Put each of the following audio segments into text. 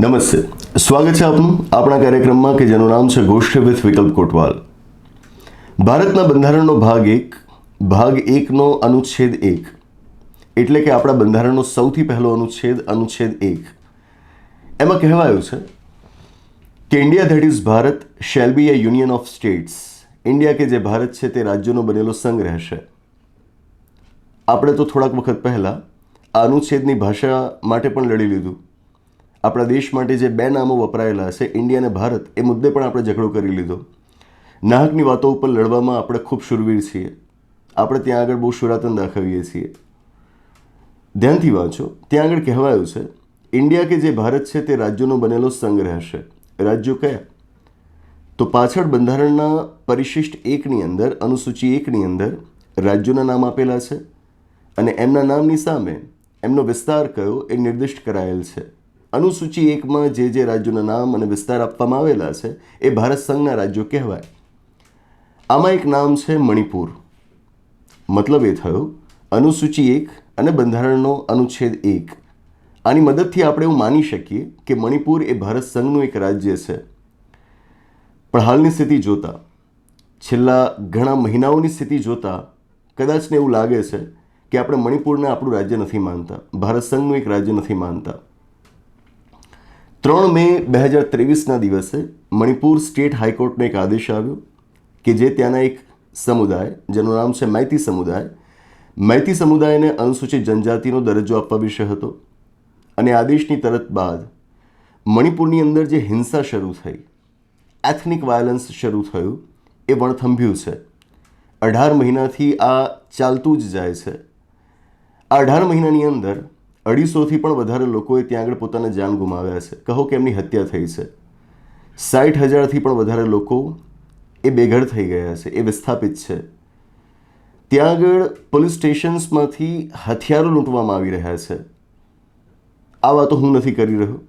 નમસ્તે. સ્વાગત છે આપનું આપણા કાર્યક્રમમાં કે જેનું નામ છે ગોષ્ઠ વિથ વિકલ્પ કોટવાલ. ભારતના બંધારણનો ભાગ એક, ભાગ એકનો અનુચ્છેદ એક. એટલે કે આપણા બંધારણનો સૌથી પહેલો અનુચ્છેદ અનુચ્છેદ એક. એમાં કહેવાયું છે કે India that is Bharat shall be a union of states. India કે જે ભારત છે તે રાજ્યોનો બનેલો સંઘ રહેશે. આપણે તો થોડાક વખત પહેલાં આ અનુચ્છેદની ભાષા માટે પણ લડી લીધું. આપણા દેશ માટે જે બે નામો વપરાયેલા છે ઇન્ડિયા અને ભારત, એ મુદ્દે પણ આપણે ઝઘડો કરી લીધો. નાહકની વાતો ઉપર લડવામાં આપણે ખૂબ શુરવીર છીએ. આપણે ત્યાં આગળ બહુ શુરાતન દાખવીએ છીએ. ધ્યાનથી વાંચો, ત્યાં આગળ કહેવાયું છે, ઇન્ડિયા કે જે ભારત છે તે રાજ્યોનો બનેલો સંગ્રહ હશે રાજ્યો કયા? તો પાછળ બંધારણના પરિશિષ્ટ એકની અંદર, અનુસૂચિ એકની અંદર રાજ્યોના નામ આપેલા છે અને એમના નામની સામે એમનો વિસ્તાર કયો એ નિર્દિષ્ટ કરાયેલ છે. અનુસૂચિ એકમાં જે જે રાજ્યોના નામ અને વિસ્તાર આપવામાં આવેલા છે, એ ભારત સંઘના રાજ્યો કહેવાય. આમાં એક નામ છે મણિપુર. મતલબ એ થયો, અનુસૂચિ એક અને બંધારણનો અનુચ્છેદ એક. આની મદદથી આપણે એવું માની શકીએ કે મણિપુર એ ભારત સંઘનું એક રાજ્ય છે. પણ હાલની સ્થિતિ જોતા, છેલ્લા ઘણા મહિનાઓની સ્થિતિ જોતા કદાચને એવું લાગે છે કે આપણે મણિપુરને આપણું રાજ્ય નથી માનતા, ભારત સંઘનું એક રાજ્ય નથી માનતા. ત્રણ મે બે હજાર ત્રેવીસના દિવસે મણિપુર સ્ટેટ હાઈકોર્ટનો એક આદેશ આવ્યો કે જે ત્યાંના એક સમુદાય, જેનું નામ છે મૈતી સમુદાય મૈતી સમુદાયને અનુસૂચિત જનજાતિનો દરજ્જો આપવા વિશે હતો અને આદેશની તરત બાદ મણિપુરની અંદર જે હિંસા શરૂ થઈ, એથનિક વાયલન્સ શરૂ થયું, એ વણથંભ્યું છે. અઢાર મહિનાથી આ ચાલતું જ જાય છે. આ અઢાર મહિનાની અંદર અઢીસોથી પણ વધારે લોકોએ ત્યાં આગળ પોતાના જાન ગુમાવ્યા છે. કહો કે એમની હત્યા થઈ છે. સાઠ હજારથી પણ વધારે લોકો એ બેઘર થઈ ગયા છે, એ વિસ્થાપિત છે. ત્યાં આગળ પોલીસ સ્ટેશન્સમાંથી હથિયારો લૂંટવામાં આવી રહ્યા છે. આ વાતો હું નથી કરી રહ્યો.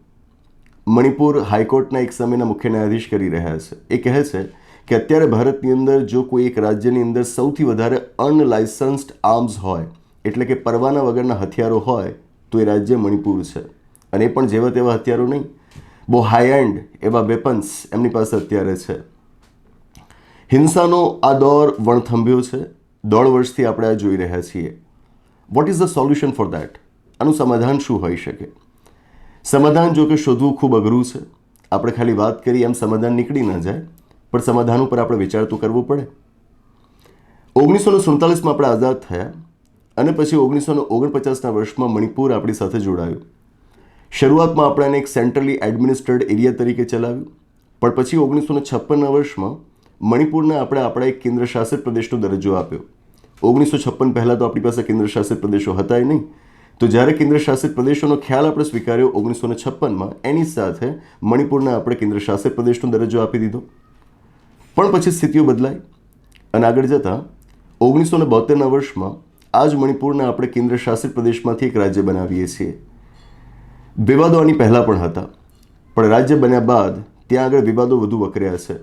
મણિપુર હાઈકોર્ટના એક સમયના મુખ્ય ન્યાયાધીશ કરી રહ્યા છે. એ કહે છે કે અત્યારે ભારતની અંદર જો કોઈ એક રાજ્યની અંદર સૌથી વધારે અનલાયસન્સ્ડ આર્મ્સ હોય, એટલે કે પરવાના વગરના હથિયારો હોય તો એ રાજ્ય મણિપુર છે. અને એ પણ જેવા તેવા હથિયારો નહીં. બહુ હાઈ એન્ડ એવા વેપન્સ એમની પાસે અત્યારે છે. હિંસાનો આ દોર વણથંભ્યો છે. દોઢ વર્ષથી આપણે આ જોઈ રહ્યા છીએ. What is the solution for that આનું સમાધાન શું હોઈ શકે? સમાધાન જો કે શોધવું ખૂબ અઘરું છે. આપણે ખાલી વાત કરી એમ સમાધાન નીકળી ન જાય. પણ સમાધાન ઉપર આપણે વિચાર તો કરવો પડે. ઓગણીસો સુડતાલીસમાં આપણે આઝાદ થયા. અને પછી ઓગણીસો ઓગણપચાસના વર્ષમાં મણિપુર આપણી સાથે જોડાયું. શરૂઆતમાં આપણે એને એક સેન્ટ્રલી એડમિનિસ્ટ્રેડ એરિયા તરીકે ચલાવ્યું. પણ પછી ઓગણીસો ને છપ્પનના વર્ષમાં મણિપુરને આપણે આપણા એક કેન્દ્ર શાસિત પ્રદેશનો દરજ્જો આપ્યો. ઓગણીસો છપ્પન પહેલાં તો આપણી પાસે કેન્દ્ર શાસિત પ્રદેશો હતા નહીં. તો જ્યારે કેન્દ્ર શાસિત પ્રદેશોનો ખ્યાલ આપણે સ્વીકાર્યો ઓગણીસો છપ્પનમાં, એની સાથે મણિપુરને આપણે કેન્દ્ર શાસિત પ્રદેશનો દરજ્જો આપી દીધો. પણ પછી સ્થિતિઓ બદલાઈ અને આગળ જતાં ઓગણીસો ને બોતેરના વર્ષમાં આ જ મણિપુરને આપણે કેન્દ્ર શાસિત પ્રદેશમાંથી એક રાજ્ય બનાવીએ છીએ. વિવાદો આની પહેલાં પણ હતા. પણ રાજ્ય બન્યા બાદ ત્યાં આગળ વિવાદો વધુ વકર્યા છે.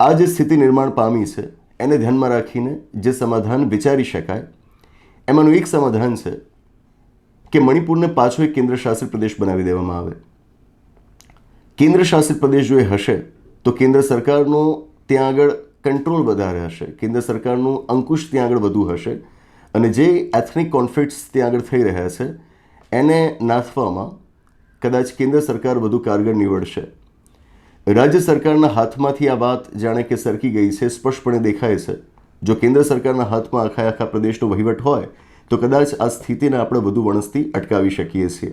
આ જે સ્થિતિ નિર્માણ પામી છે, એને ધ્યાનમાં રાખીને જે સમાધાન વિચારી શકાય, એમાંનું એક સમાધાન છે કે મણિપુરને પાછો એક કેન્દ્ર શાસિત પ્રદેશ બનાવી દેવામાં આવે. કેન્દ્ર શાસિત પ્રદેશ જો એ હશે, તો કેન્દ્ર સરકારનો ત્યાં આગળ કંટ્રોલ વધારે હશે. કેન્દ્ર સરકારનું અંકુશ ત્યાં આગળ વધુ હશે. અને જે એથનિક કોન્ફ્લિક્ટ્સ ત્યાં આગળ થઈ રહ્યા છે, એને નાથવામાં કદાચ કેન્દ્ર સરકાર વધુ કારગર નીવડશે. રાજ્ય સરકારના હાથમાંથી આ વાત જાણે કે સરકી ગઈ છે, સ્પષ્ટપણે દેખાય છે. જો કેન્દ્ર સરકારના હાથમાં આખા આખા પ્રદેશનો વહીવટ હોય, તો કદાચ આ સ્થિતિને આપણે વધુ વણસથી અટકાવી શકીએ છીએ.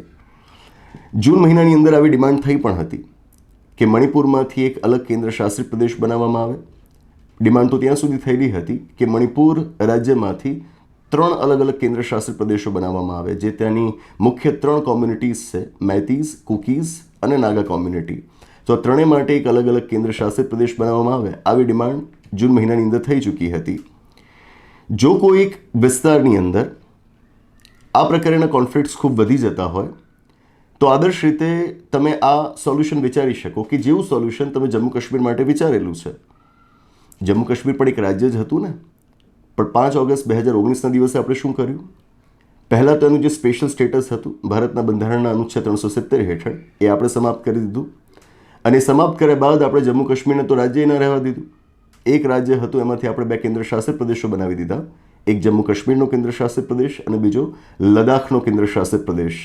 જૂન મહિનાની અંદર આવી ડિમાન્ડ થઈ પણ હતી કે મણિપુરમાંથી એક અલગ કેન્દ્ર શાસિત પ્રદેશ બનાવવામાં આવે. ડિમાન્ડ તો ત્યાં સુધી થયેલી હતી કે મણિપુર રાજ્યમાંથી ત્રણ અલગ અલગ કેન્દ્ર શાસિત પ્રદેશો બનાવવામાં આવે, જે ત્યાંની મુખ્ય ત્રણ કોમ્યુનિટીઝ છે મૈતીઝ કુકીઝ અને નાગા કોમ્યુનિટી તો ત્રણેય માટે એક અલગ અલગ કેન્દ્ર શાસિત પ્રદેશ બનાવવામાં આવે. આવી ડિમાન્ડ જૂન મહિનાની અંદર થઈ ચૂકી હતી. જો કોઈ એક વિસ્તારની અંદર આ પ્રકારના કોન્ફ્લિક્ટ્સ ખૂબ વધી જતા હોય, તો આદર્શ રીતે તમે આ સોલ્યુશન વિચારી શકો કે જેવું સોલ્યુશન તમે જમ્મુ કાશ્મીર માટે વિચારેલું છે. જમ્મુ કાશ્મીર પણ એક રાજ્ય જ હતું ને? પણ પાંચ ઓગસ્ટ બે હજાર ઓગણીસના દિવસે આપણે શું કર્યું? પહેલાં તો એનું જે સ્પેશિયલ સ્ટેટસ હતું, ભારતના બંધારણના અનુચ્છેદ ત્રણસો સિત્તેર હેઠળ, એ આપણે સમાપ્ત કરી દીધું. અને સમાપ્ત કર્યા બાદ આપણે જમ્મુ કાશ્મીરને તો રાજ્ય ન રહેવા દીધું. એક રાજ્ય હતું, એમાંથી આપણે બે કેન્દ્ર શાસિત પ્રદેશો બનાવી દીધા. એક જમ્મુ કાશ્મીરનો કેન્દ્ર શાસિત પ્રદેશ અને બીજો લદ્દાખનો કેન્દ્ર શાસિત પ્રદેશ.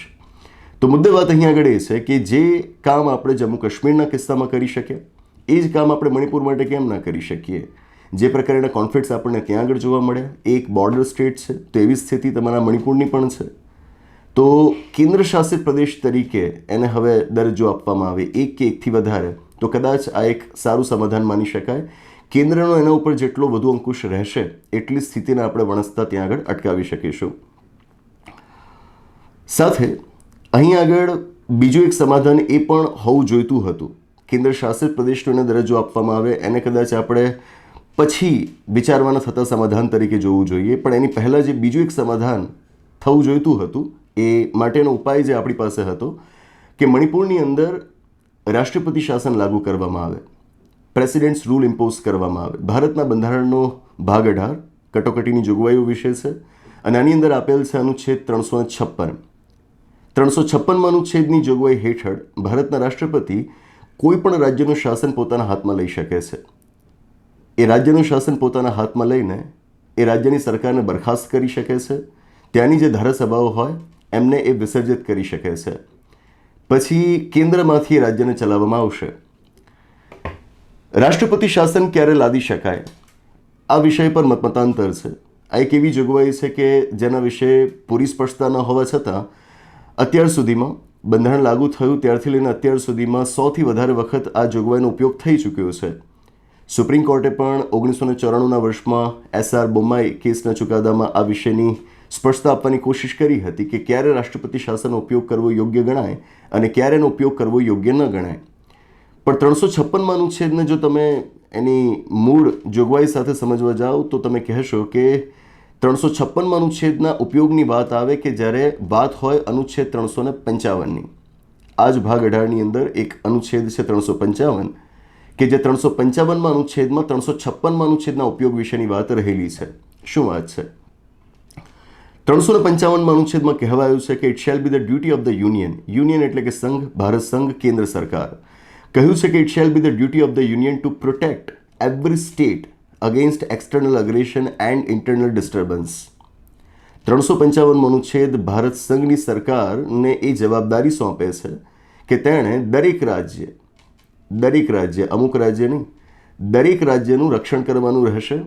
તો મુદ્દે વાત અહીંયા આગળ એ છે કે જે કામ આપણે જમ્મુ કાશ્મીરના કિસ્સામાં કરી શકીએ એ જ કામ આપણે મણિપુર માટે કેમ ના કરી શકીએ? જે પ્રકારના કોન્ફ્લિક્ટ્સ આપણને ત્યાં આગળ જોવા મળ્યા એક બોર્ડર સ્ટેટ છે, તો એવી સ્થિતિ તમારા મણિપુરની પણ છે. તો કેન્દ્ર શાસિત પ્રદેશ તરીકે એને હવે દરજ્જો આપવામાં આવે, એક કે એકથી વધારે, તો કદાચ આ એક સારું સમાધાન માની શકાય. કેન્દ્રનો એના ઉપર જેટલો વધુ અંકુશ રહેશે, એટલી સ્થિતિને આપણે વણસતા ત્યાં આગળ અટકાવી શકીશું. સાથે, અહીં આગળ બીજું એક સમાધાન એ પણ હોવું જોઈતું હતું. કેન્દ્ર શાસિત પ્રદેશનો એને દરજ્જો આપવામાં આવે, એને કદાચ આપણે પછી વિચારવાના થતા સમાધાન તરીકે જોવું જોઈએ. પણ એની પહેલાં જે બીજું એક સમાધાન થવું જોઈતું હતું, એ માટેનો ઉપાય જે આપણી પાસે હતો, કે મણિપુરની અંદર રાષ્ટ્રપતિ શાસન લાગુ કરવામાં આવે, પ્રેસિડેન્ટ્સ રૂલ ઇમ્પોઝ કરવામાં આવે. ભારતના બંધારણનો ભાગ અઢાર, કટોકટીની જોગવાઈઓ વિશે છે, અને આની અંદર આપેલ છે અનુચ્છેદ ત્રણસો છપ્પન. ત્રણસો છપ્પનમાં અનુચ્છેદની જોગવાઈ હેઠળ ભારતના રાષ્ટ્રપતિ કોઈ પણ રાજ્યનું શાસન પોતાના હાથમાં લઈ શકે છે. એ રાજ્યનું શાસન પોતાના હાથમાં લઈને એ રાજ્યની સરકારને બરખાસ્ત કરી શકે છે. ત્યાંની જે ધારાસભાઓ હોય, એમને એ વિસર્જિત કરી શકે છે. પછી કેન્દ્રમાંથી રાજ્યને ચલાવવામાં આવશે. રાષ્ટ્રપતિ શાસન ક્યારે લાદી શકાય? આ વિષય પર મતમતાંતર છે. આ એક એવી જોગવાઈ છે કે જેના વિશે પૂરી સ્પષ્ટતા ન હોવા છતાં, અત્યાર સુધીમાં બંધારણ લાગુ થયું ત્યારથી લઈને અત્યાર સુધીમાં સૌથી વધારે વખત આ જોગવાઈનો ઉપયોગ થઈ ચૂક્યો છે. સુપ્રીમ કોર્ટે પણ ઓગણીસો ને ચોરાણુંના વર્ષમાં એસઆર બોમ્માઈ કેસના ચુકાદામાં આ વિષયની સ્પષ્ટતા આપવાની કોશિશ કરી હતી કે ક્યારે રાષ્ટ્રપતિ શાસનનો ઉપયોગ કરવો યોગ્ય ગણાય અને ક્યારે એનો ઉપયોગ કરવો યોગ્ય ન ગણાય. પણ ત્રણસો છપ્પનમાં અનુચ્છેદને જો તમે એની મૂળ જોગવાઈ સાથે સમજવા જાઓ, તો તમે કહેશો કે ત્રણસો છપ્પનમાં અનુચ્છેદના ઉપયોગની વાત આવે કે જ્યારે વાત હોય અનુચ્છેદ ત્રણસો ને પંચાવનની. આ જ ભાગ અઢારની અંદર એક અનુચ્છેદ છે ત્રણસો પંચાવન. કે જે ત્રણસો પંચાવનમાં અનુચ્છેદમાં, ત્રણસો છપ્પનમાં અનુચ્છેદના ઉપયોગ વિશેની વાત રહેલી છે. શું વાત છે? ત્રણસો પંચાવનમાં અનુચ્છેદમાં કહેવાયું છે કે it shall be the duty of the union union એટલે કે સંઘ, ભારત સંઘ, કેન્દ્ર સરકાર. કહ્યું છે કે it shall be the duty of the union to protect every state against external aggression and internal disturbance ત્રણસો પંચાવનમો અનુચ્છેદ ભારત સંઘની સરકારને એ જવાબદારી સોંપે છે કે તેણે દરેક રાજ્ય દરેક રાજ્ય, અમુક રાજ્ય નહીં, દરેક રાજ્યનું રક્ષણ કરવાનું રહેશે.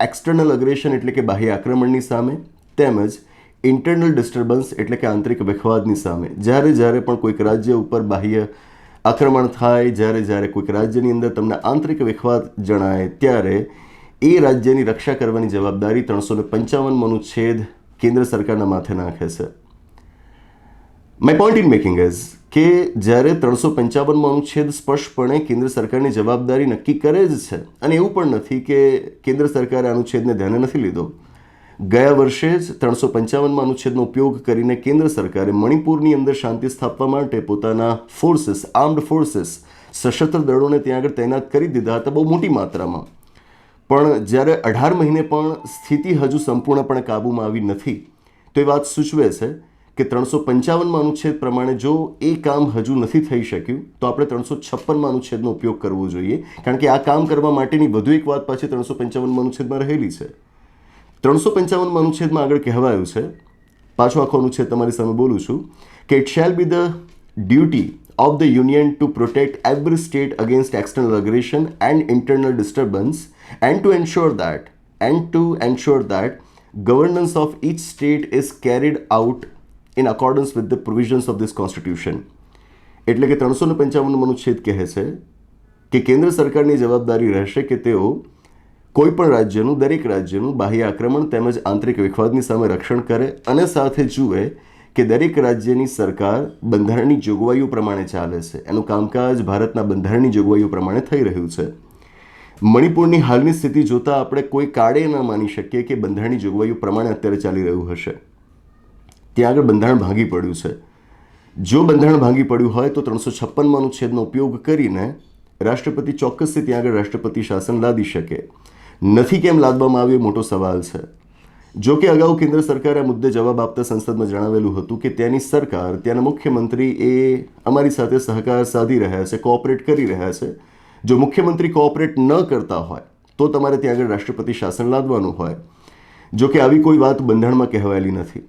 એક્સટર્નલ અગ્રેશન એટલે કે બાહ્ય આક્રમણની સામે, તેમજ ઇન્ટરનલ ડિસ્ટર્બન્સ એટલે કે આંતરિક વિખવાદની સામે. જ્યારે જ્યારે પણ કોઈક રાજ્ય ઉપર બાહ્ય આક્રમણ થાય, જ્યારે જ્યારે કોઈક રાજ્યની અંદર તમને આંતરિક વિખવાદ જણાય, ત્યારે એ રાજ્યની રક્ષા કરવાની જવાબદારી ત્રણસો ને પંચાવનમાંનું છેદ કેન્દ્ર સરકારના માથે નાખે છે. My point in making is કે જ્યારે ત્રણસો પંચાવનમાં અનુચ્છેદ સ્પષ્ટપણે કેન્દ્ર સરકારની જવાબદારી નક્કી કરે જ છે, અને એવું પણ નથી કે કેન્દ્ર સરકારે અનુચ્છેદને ધ્યાને નથી લીધો. ગયા વર્ષે જ ત્રણસો પંચાવનમાં અનુચ્છેદનો ઉપયોગ કરીને કેન્દ્ર સરકારે મણિપુરની અંદર શાંતિ સ્થાપવા માટે પોતાના ફોર્સીસ, આર્મ્ડ ફોર્સીસ, સશસ્ત્ર દળોને ત્યાં આગળ તૈનાત કરી દીધા હતા બહુ મોટી માત્રામાં. પણ જ્યારે અઢાર મહિને પણ સ્થિતિ હજુ સંપૂર્ણપણે કાબૂમાં આવી નથી, તો એ વાત સૂચવે છે કે ત્રણસો પંચાવનમાં અનુચ્છેદ પ્રમાણે જો એ કામ હજુ નથી થઈ શક્યું, તો આપણે ત્રણસો છપ્પનમાં અનુચ્છેદનો ઉપયોગ કરવો જોઈએ. કારણ કે આ કામ કરવા માટેની વધુ એક વાત પાછી ત્રણસો પંચાવનમાં અનુચ્છેદમાં રહેલી છે. ત્રણસો પંચાવનમાં અનુચ્છેદમાં આગળ કહેવાયું છે, પાછો આખો અનુચ્છેદ તમારી સામે બોલું છું, કે it shall be the duty of the union to protect every state against external aggression and internal disturbance and to ensure that and to ensure that governance of each state is carried out in accordance with the provisions of this constitution એટલે કે ત્રણસો ને પંચાવનનો અનુચ્છેદ કહે છે કે કેન્દ્ર સરકારની જવાબદારી રહેશે કે તેઓ કોઈપણ રાજ્યનું, દરેક રાજ્યનું બાહ્ય આક્રમણ તેમજ આંતરિક વિખવાદની સામે રક્ષણ કરે અને સાથે જુએ કે દરેક રાજ્યની સરકાર બંધારણની જોગવાઈઓ પ્રમાણે ચાલે છે. એનું કામકાજ ભારતના બંધારણની જોગવાઈઓ પ્રમાણે થઈ રહ્યું છે. મણિપુરની હાલની સ્થિતિ જોતાં આપણે કોઈ કાળે ન માની શકીએ કે બંધારણની જોગવાઈઓ પ્રમાણે અત્યારે ચાલી રહ્યું હશે. ત્યાં આગળ બંધારણ ભાંગી પડ્યું છે. જો બંધારણ ભાંગી પડ્યું હોય તો ત્રણસો છપ્પનમાં અનુચ્છેદનો ઉપયોગ કરીને રાષ્ટ્રપતિ ચોક્કસથી ત્યાં આગળ રાષ્ટ્રપતિ શાસન લાદી શકે. નથી કેમ લાદવામાં આવ્યો મોટો સવાલ છે. જો કે અગાઉ કેન્દ્ર સરકારે આ મુદ્દે જવાબ આપતા સંસદમાં જણાવેલું હતું કે ત્યાંની સરકાર, ત્યાંના મુખ્યમંત્રી એ અમારી સાથે સહકાર સાધી રહ્યા છે, કોઓપરેટ કરી રહ્યા છે. જો મુખ્યમંત્રી કોઓપરેટ ન કરતા હોય, તો તમારે ત્યાં આગળ રાષ્ટ્રપતિ શાસન લાદવાનું હોય. જો કે આવી કોઈ વાત બંધારણમાં કહેવાયેલી નથી.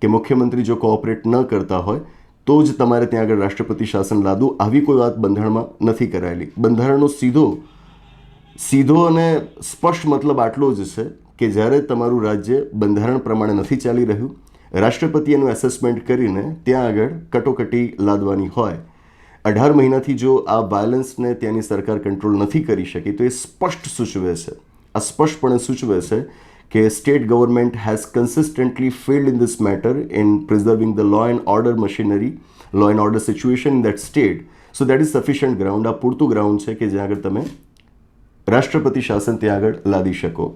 કે મુખ્યમંત્રી જો કોઓપરેટ ન કરતા હોય, તો જ તમારે ત્યાં આગળ રાષ્ટ્રપતિ શાસન લાદવું. આવી કોઈ વાત બંધારણમાં નથી કરાયેલી. બંધારણનો સીધો સીધો અને સ્પષ્ટ મતલબ આટલો જ છે કે જ્યારે તમારું રાજ્ય બંધારણ પ્રમાણે નથી ચાલી રહ્યું રાષ્ટ્રપતિ એનું એસેસમેન્ટ કરીને ત્યાં આગળ કટોકટી લાદવાની હોય. અઢાર મહિનાથી જો આ વાયલન્સને ત્યાંની સરકાર કંટ્રોલ નથી કરી શકી, તો એ સ્પષ્ટ સૂચવે છે. આ સ્પષ્ટપણે સૂચવે છે કે state government has consistently failed in this matter in preserving the law and order machinery law and order situation in that state so that is sufficient ground આ પૂરતું ગ્રાઉન્ડ છે કે જ્યાં આગળ તમે રાષ્ટ્રપતિ શાસન ત્યાં આગળ લાદી શકો.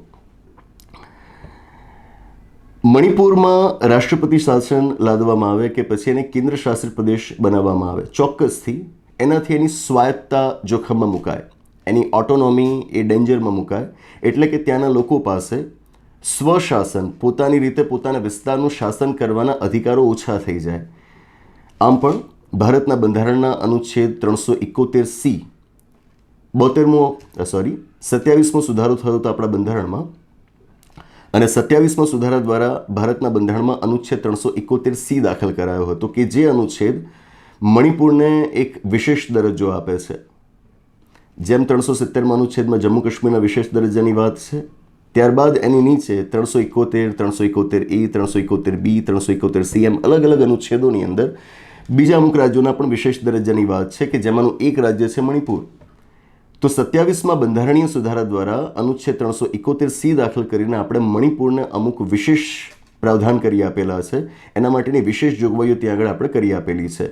મણિપુરમાં રાષ્ટ્રપતિ શાસન લાદવામાં આવે કે પછી એને કેન્દ્ર શાસિત પ્રદેશ બનાવવામાં આવે. ચોક્કસથી એનાથી એની સ્વાયત્તતા જોખમમાં મુકાય. એની ઓટોનોમી એ ડેન્જરમાં મુકાય. એટલે કે ત્યાંના લોકો પાસે સ્વશાસન, પોતાની રીતે પોતાના વિસ્તારનું શાસન કરવાના અધિકારો ઓછા થઈ જાય. આમ પણ ભારતના બંધારણના અનુચ્છેદ ત્રણસો એકોતેર સી, બોતેરમો સોરી સત્યાવીસમો સુધારો થયો હતો આપણા બંધારણમાં. અને સત્યાવીસમાં સુધારા દ્વારા ભારતના બંધારણમાં અનુચ્છેદ ત્રણસો એકોતેર સી દાખલ કરાયો હતો કે જે અનુચ્છેદ મણિપુરને એક વિશેષ દરજ્જો આપે છે. જેમ ત્રણસો સિત્તેરમાં અનુચ્છેદમાં જમ્મુ કાશ્મીરના વિશેષ દરજ્જાની વાત છે ત્યારબાદ એની નીચે ત્રણસો એકોતેર ત્રણસો એકોતેર એ, ત્રણસો એકોતેર બી, ત્રણસો એકોતેર સી એમ અલગ અલગ અનુચ્છેદોની અંદર બીજા અમુક રાજ્યોના પણ વિશેષ દરજ્જાની વાત છે કે જેમાંનું એક રાજ્ય છે મણિપુર. તો સત્યાવીસમાં બંધારણીય સુધારા દ્વારા અનુચ્છેદ ત્રણસો એકોતેર સી દાખલ કરીને આપણે મણિપુરને અમુક વિશેષ પ્રાવધાન કરી આપેલા છે. એના માટેની વિશેષ જોગવાઈઓ ત્યાં આગળ આપણે કરી આપેલી છે.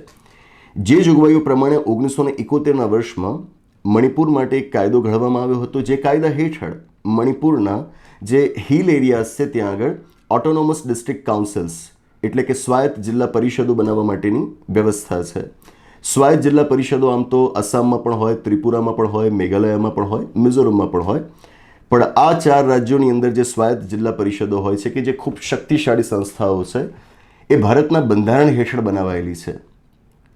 જે જોગવાઈઓ પ્રમાણે ઓગણીસો ને એકોતેરના વર્ષમાં મણિપુર માટે એક કાયદો ઘડવામાં આવ્યો હતો જે કાયદા હેઠળ મણિપુરના જે હિલ એરિયાઝ છે ત્યાં આગળ ઓટોનોમસ ડિસ્ટ્રિક્ટ કાઉન્સિલ્સ, એટલે કે સ્વાયત્ત જિલ્લા પરિષદો બનાવવા માટેની વ્યવસ્થા છે. સ્વાયત્ત જિલ્લા પરિષદો આમ તો આસામમાં પણ હોય, ત્રિપુરામાં પણ હોય, મેઘાલયમાં પણ હોય, મિઝોરમમાં પણ હોય. પણ આ ચાર રાજ્યોની અંદર જે સ્વાયત્ત જિલ્લા પરિષદો હોય છે કે જે ખૂબ શક્તિશાળી સંસ્થાઓ છે, એ ભારતના બંધારણ હેઠળ બનાવાયેલી છે.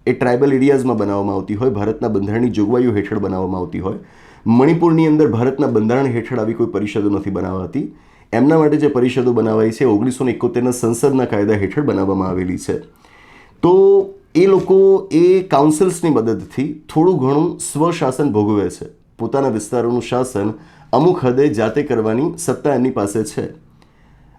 એ ટ્રાઇબલ એરિયાઝમાં બનાવવામાં આવતી હોય, ભારતના બંધારણની જોગવાઈઓ હેઠળ બનાવવામાં આવતી હોય. મણિપુરની અંદર ભારતના બંધારણ હેઠળ આવી કોઈ પરિષદો નથી બનાવાતી. એમના માટે જે પરિષદો બનાવાઈ છે, ઓગણીસો ને એકોતેરના સંસદના કાયદા હેઠળ બનાવવામાં આવેલી છે. તો એ લોકો એ કાઉન્સિલ્સની મદદથી થોડું ઘણું સ્વશાસન ભોગવે છે. પોતાના વિસ્તારોનું શાસન અમુક હદે જાતે કરવાની સત્તા એમની પાસે છે.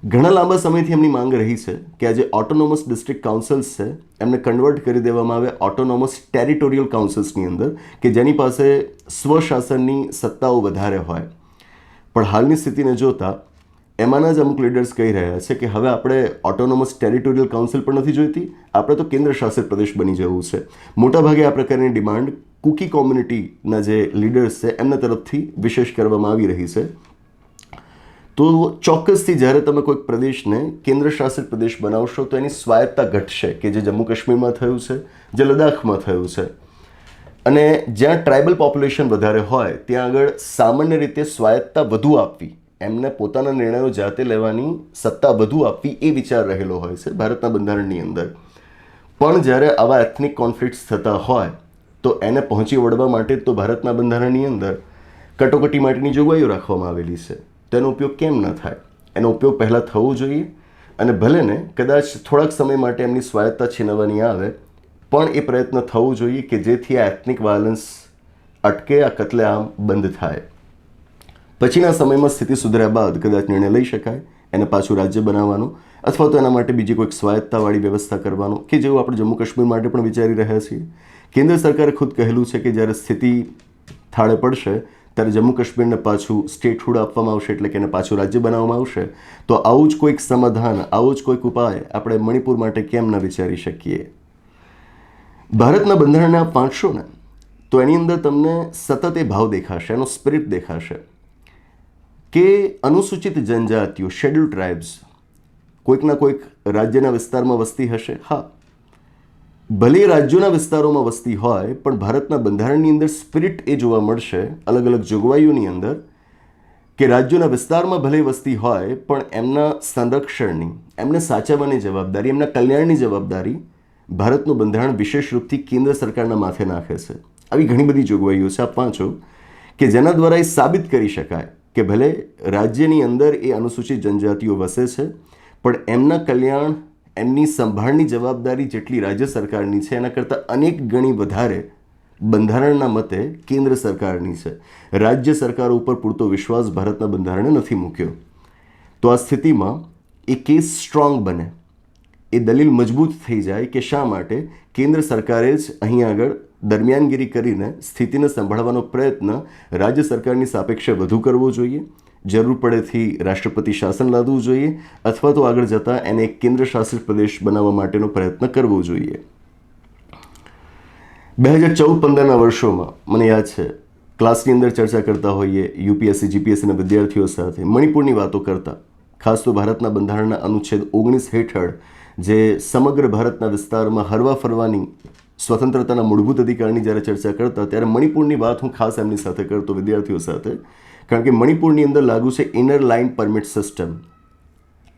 ઘણા લાંબા સમયથી એમની માંગ રહી છે કે આ જે ઓટોનોમસ ડિસ્ટ્રિક્ટ કાઉન્સિલ્સ છે, એમને કન્વર્ટ કરી દેવામાં આવે ઓટોનોમસ ટેરિટોરિયલ કાઉન્સિલ્સની અંદર, કે જેની પાસે સ્વશાસનની સત્તાઓ વધારે હોય. પણ હાલની સ્થિતિને જોતા, એમાંના જ અમુક લીડર્સ કહી રહ્યા છે કે હવે આપણે ઓટોનોમસ ટેરિટોરિયલ કાઉન્સિલ પણ નથી જોઈતી, આપણે તો કેન્દ્ર શાસિત પ્રદેશ બની જવું છે. મોટાભાગે આ પ્રકારની ડિમાન્ડ કુકી કોમ્યુનિટીના જે લીડર્સ છે, એમના તરફથી વિશેષ કરવામાં આવી રહી છે. તો ચોક્કસથી જ્યારે તમે કોઈક પ્રદેશને કેન્દ્ર શાસિત પ્રદેશ બનાવશો, તો એની સ્વાયત્તા ઘટશે કે જે જમ્મુ કાશ્મીરમાં થયું છે, જે લદ્દાખમાં થયું છે. અને જ્યાં ટ્રાઇબલ પોપ્યુલેશન વધારે હોય, ત્યાં આગળ સામાન્ય રીતે સ્વાયત્તા વધુ આપવી, એમને પોતાના નિર્ણયો જાતે લેવાની સત્તા વધુ આપવી એ વિચાર રહેલો હોય છે ભારતના બંધારણની અંદર. પણ જ્યારે આવા એથનિક કોન્ફ્લિક્ટ્સ થતા હોય, તો એને પહોંચી વળવા માટે તો ભારતના બંધારણની અંદર કટોકટી માટેની જોગવાઈઓ રાખવામાં આવેલી છે. તેનો ઉપયોગ કેમ ન થાય? એનો ઉપયોગ પહેલાં થવો જોઈએ અને ભલે ને કદાચ થોડાક સમય માટે એમની સ્વાયત્તા છીનવવાની આવે, પણ એ પ્રયત્ન થવો જોઈએ કે જેથી આ એથનિક વાયલન્સ અટકે, આ કતલેઆમ બંધ થાય. પછીના સમયમાં સ્થિતિ સુધર્યા બાદ કદાચ નિર્ણય લઈ શકાય, એને પાછું રાજ્ય બનાવવાનું, અથવા તો એના માટે બીજી કોઈક સ્વાયત્તાવાળી વ્યવસ્થા કરવાનું, કે જેવું આપણે જમ્મુ કાશ્મીર માટે પણ વિચારી રહ્યા છીએ. કેન્દ્ર સરકારે ખુદ કહેલું છે કે જ્યારે સ્થિતિ થાળે પડશે ત્યારે જમ્મુ કાશ્મીરને પાછું સ્ટેટહુડ આપવામાં આવશે એટલે કે એને પાછું રાજ્ય બનાવવામાં આવશે. તો આવું જ કોઈક સમાધાન, આવો જ કોઈક ઉપાય આપણે મણિપુર માટે કેમ ન વિચારી શકીએ? ભારતના બંધારણને આપ વાંચશો ને, તો એની અંદર તમને સતત એ ભાવ દેખાશે, એનો સ્પિરિટ દેખાશે કે અનુસૂચિત જનજાતિઓ શેડ્યુલ ટ્રાઇબ્સ કોઈકના કોઈક રાજ્યના વિસ્તારમાં વસ્તી હશે? હા. ભલે રાજ્યોના વિસ્તારોમાં વસ્તી હોય, પણ ભારતના બંધારણની અંદર સ્પિરિટ એ જોવા મળશે અલગ અલગ જોગવાઈઓની અંદર, કે રાજ્યોના વિસ્તારમાં ભલે વસ્તી હોય, પણ એમના સંરક્ષણની, એમને સાચવવાની જવાબદારી, એમના કલ્યાણની જવાબદારી ભારતનું બંધારણ વિશેષ રૂપથી કેન્દ્ર સરકારના માથે નાખે છે. આવી ઘણી બધી જોગવાઈઓ છે, આપ વાંચો, કે જેના દ્વારા એ સાબિત કરી શકાય કે ભલે રાજ્યની અંદર એ અનુસૂચિત જનજાતિઓ વસે છે, પણ એમના કલ્યાણ એમની સંભાળની જવાબદારી જેટલી રાજ્ય સરકારની છે, એના કરતાં અનેક ગણી વધારે બંધારણના મતે કેન્દ્ર સરકારની છે. રાજ્ય સરકાર ઉપર પૂરતો વિશ્વાસ ભારતના બંધારણે નથી મૂક્યો. તો આ સ્થિતિમાં એ કેસ સ્ટ્રોંગ બને. એ દલીલ મજબૂત થઈ જાય કે શા માટે કેન્દ્ર સરકારે જ અહીં આગળ દરમિયાનગીરી કરીને સ્થિતિને સંભાળવાનો પ્રયત્ન રાજ્ય સરકારની સાપેક્ષે વધુ કરવો જોઈએ. જરૂર પડેથી રાષ્ટ્રપતિ શાસન લાદવું જોઈએ અથવા તો આગળ જતાં એને એક કેન્દ્ર શાસિત પ્રદેશ બનાવવા માટેનો પ્રયત્ન કરવો જોઈએ. બે હજાર ચૌદ પંદરના વર્ષોમાં, મને યાદ છે, ક્લાસની અંદર ચર્ચા કરતા હોઈએ, યુપીએસસી જીપીએસસીના વિદ્યાર્થીઓ સાથે મણિપુરની વાતો કરતા. ખાસ તો ભારતના બંધારણના અનુચ્છેદ ઓગણીસ હેઠળ, જે સમગ્ર ભારતના વિસ્તારમાં હરવા ફરવાની સ્વતંત્રતાના મૂળભૂત અધિકારની જ્યારે ચર્ચા કરતા, ત્યારે મણિપુરની વાત હું ખાસ એમની સાથે કરતો, વિદ્યાર્થીઓ સાથે. કારણ કે મણિપુરની અંદર લાગુ છે inner line permit system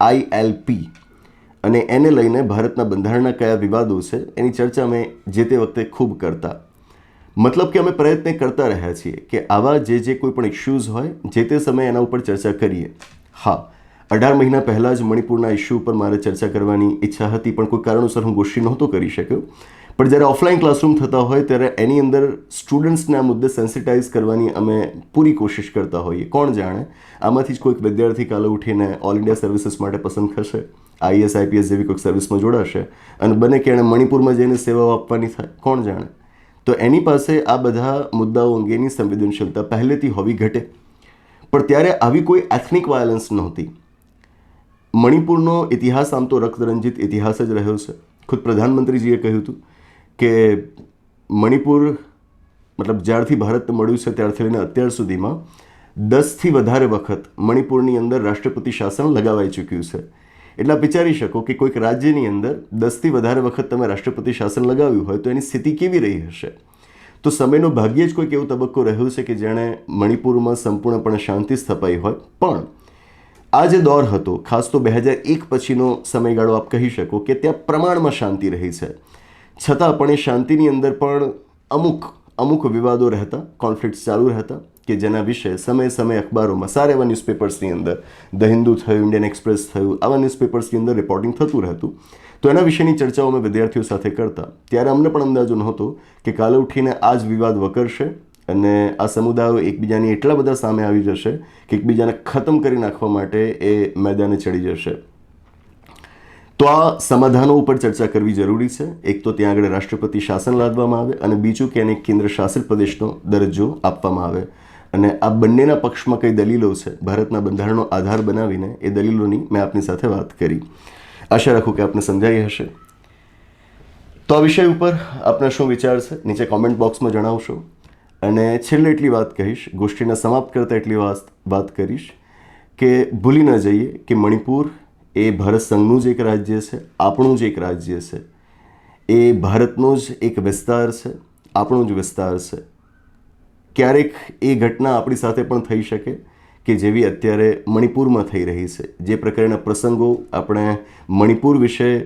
ILP અને એને લઈને ભારતના બંધારણના કયા વિવાદો છે એની ચર્ચા અમે જે તે વખતે ખૂબ કરતા. મતલબ કે અમે પ્રયત્ન કરતા રહ્યા છીએ કે આવા જે જે કોઈ પણ ઇશ્યુઝ હોય, જે તે સમયે એના ઉપર ચર્ચા કરીએ. હા, અઢાર મહિના પહેલાં જ મણિપુરના ઇશ્યુ ઉપર મારે ચર્ચા કરવાની ઈચ્છા હતી, પણ કોઈ કારણોસર હું ગોષ્ઠી નહોતો કરી શક્યો. પણ જ્યારે ઓફલાઈન ક્લાસરૂમ થતા હોય ત્યારે એની અંદર સ્ટુડન્ટ્સને આ મુદ્દે સેન્સિટાઇઝ કરવાની અમે પૂરી કોશિશ કરતા હોઈએ. કોણ જાણે? આમાંથી જ કોઈક વિદ્યાર્થી કાલે ઉઠીને ઓલ ઇન્ડિયા સર્વિસીસ માટે પસંદ થશે આઈએસ આઈપીએસ જેવી કોઈક સર્વિસમાં જોડાશે અને બને કે એણે મણિપુરમાં જઈને સેવાઓ આપવાની થાય. કોણ જાણે? તો એની પાસે આ બધા મુદ્દાઓ અંગેની સંવેદનશીલતા પહેલેથી હોવી ઘટે. પણ ત્યારે આવી કોઈ એથનિક વાયલન્સ નહોતી. મણિપુરનો ઇતિહાસ આમ તો રક્તરંજિત ઇતિહાસ જ રહ્યો છે. ખુદ પ્રધાનમંત્રીજીએ કહ્યું હતું કે મણિપુર, મતલબ જ્યારથી ભારત મળ્યું છે ત્યારથી લઈને અત્યાર સુધીમાં દસથી વધારે વખત મણિપુરની અંદર રાષ્ટ્રપતિ શાસન લગાવાઈ ચૂક્યું છે. એટલે વિચારી શકો કે કોઈક રાજ્યની અંદર દસથી વધારે વખત તમે રાષ્ટ્રપતિ શાસન લગાવ્યું હોય તો એની સ્થિતિ કેવી રહી હશે? તો સમયનો ભાગ્યે જ કોઈક એવો તબક્કો રહ્યો છે કે જેણે મણિપુરમાં સંપૂર્ણપણે શાંતિ સ્થપાઈ હોય. પણ આ જે દોર હતો, ખાસ તો બે હજાર એક પછીનો સમયગાળો આપ કહી શકો કે ત્યાં પ્રમાણમાં શાંતિ રહી છે. છતાં પણ એ શાંતિની અંદર પણ અમુક અમુક વિવાદો રહેતા કોન્ફ્લિક્ટ ચાલુ રહેતા કે જેના વિશે સમય સમય અખબારોમાં સારા એવા ન્યૂઝપેપર્સની અંદર ધ હિન્દુ થયું ઇન્ડિયન એક્સપ્રેસ થયું, આવા ન્યૂઝપેપર્સની અંદર રિપોર્ટિંગ થતું રહેતું. તો એના વિશેની ચર્ચાઓ અમે વિદ્યાર્થીઓ સાથે કરતા. ત્યારે અમને પણ અંદાજો નહોતો કે કાલે ઉઠીને આ જ વિવાદ વકરશે અને આ સમુદાયો એકબીજાની એટલા બધા સામે આવી જશે કે એકબીજાને ખતમ કરી નાખવા માટે એ મેદાને ચડી જશે. તો આ સમાધાનો ઉપર ચર્ચા કરવી જરૂરી છે. એક તો ત્યાં આગળ રાષ્ટ્રપતિ શાસન લાદવામાં આવે અને બીજું કે એને કેન્દ્ર શાસિત પ્રદેશનો દરજ્જો આપવામાં આવે. અને આ બંનેના પક્ષમાં કઈ દલીલો છે, ભારતના બંધારણનો આધાર બનાવીને એ દલીલોની મેં આપની સાથે વાત કરી. આશા રાખું કે આપને સમજાઈ હશે. તો આ વિષય ઉપર આપના શું વિચાર છે, નીચે કોમેન્ટ બોક્સમાં જણાવશો. અને છેલ્લે એટલી વાત કહીશ, ગોષ્ઠીને સમાપ્ત કરતા એટલી વાત વાત કરીશ કે ભૂલી ન જઈએ કે મણિપુર એ ભારત સંઘનું જ એક રાજ્ય છે, આપણું જ એક રાજ્ય છે. એ ભારતનો જ એક વિસ્તાર છે, આપણો જ વિસ્તાર છે. ક્યારેક એ ઘટના આપણી સાથે પણ થઈ શકે કે જેવી અત્યારે મણિપુરમાં થઈ રહી છે. જે પ્રકારના પ્રસંગો આપણે મણિપુર વિશે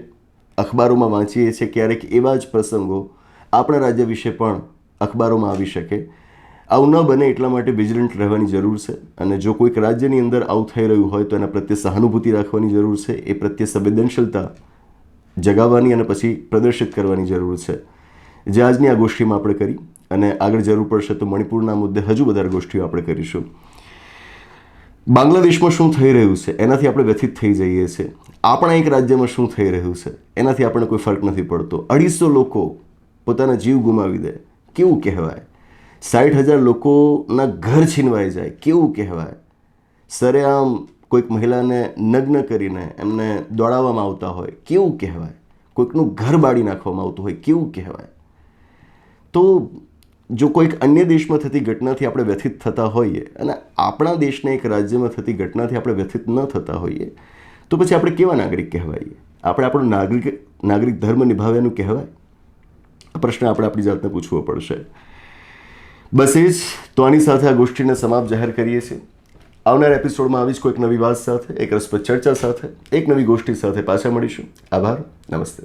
અખબારોમાં વાંચીએ છીએ, ક્યારેક એવા જ પ્રસંગો આપણા રાજ્ય વિશે પણ અખબારોમાં આવી શકે. આવું ન બને એટલા માટે વિજિલન્ટ રહેવાની જરૂર છે. અને જો કોઈક રાજ્યની અંદર આવું થઈ રહ્યું હોય તો એના પ્રત્યે સહાનુભૂતિ રાખવાની જરૂર છે. એ પ્રત્યે સંવેદનશીલતા જગાવવાની અને પછી પ્રદર્શિત કરવાની જરૂર છે. જે આજની આ ગોષ્ઠીમાં આપણે કરી અને આગળ જરૂર પડશે તો મણિપુરના મુદ્દે હજુ વધારે ગોષ્ઠીઓ આપણે કરીશું. બાંગ્લાદેશમાં શું થઈ રહ્યું છે? એનાથી આપણે વ્યથિત થઈ જઈએ છીએ. આપણા એક રાજ્યમાં શું થઈ રહ્યું છે? એનાથી આપણને કોઈ ફરક નથી પડતો. અઢીસો લોકો પોતાના જીવ ગુમાવી દે. કેવું કહેવાય? સાઠ હજાર લોકોના ઘર છીનવાઈ જાય. કેવું કહેવાય? સરેઆમ કોઈક મહિલાને નગ્ન કરીને એમને દોડાવવામાં આવતા હોય, કેવું કહેવાય? કોઈકનું ઘર બાળી નાખવામાં આવતું હોય, કેવું કહેવાય? તો જો કોઈક અન્ય દેશમાં થતી ઘટનાથી આપણે વ્યથિત થતા હોઈએ અને આપણા દેશના એક રાજ્યમાં થતી ઘટનાથી આપણે વ્યથિત ન થતા હોઈએ, તો પછી આપણે કેવા નાગરિક કહેવાઈએ? આપણે આપણો નાગરિક નાગરિક ધર્મ નિભાવ્યાનું કહેવાય? આ પ્રશ્ન આપણે આપણી જાતને પૂછવો પડશે. બસ એ જ, તો આની સાથે આ ગોષ્ઠીને સમાપ્ત જાહેર કરીએ છીએ. આવનાર એપિસોડમાં આવીશ કોઈક નવી વાત સાથે, એક રસપ્રદ ચર્ચા સાથે, એક નવી ગોષ્ઠી સાથે પાછા મળીશું. આભાર, નમસ્તે.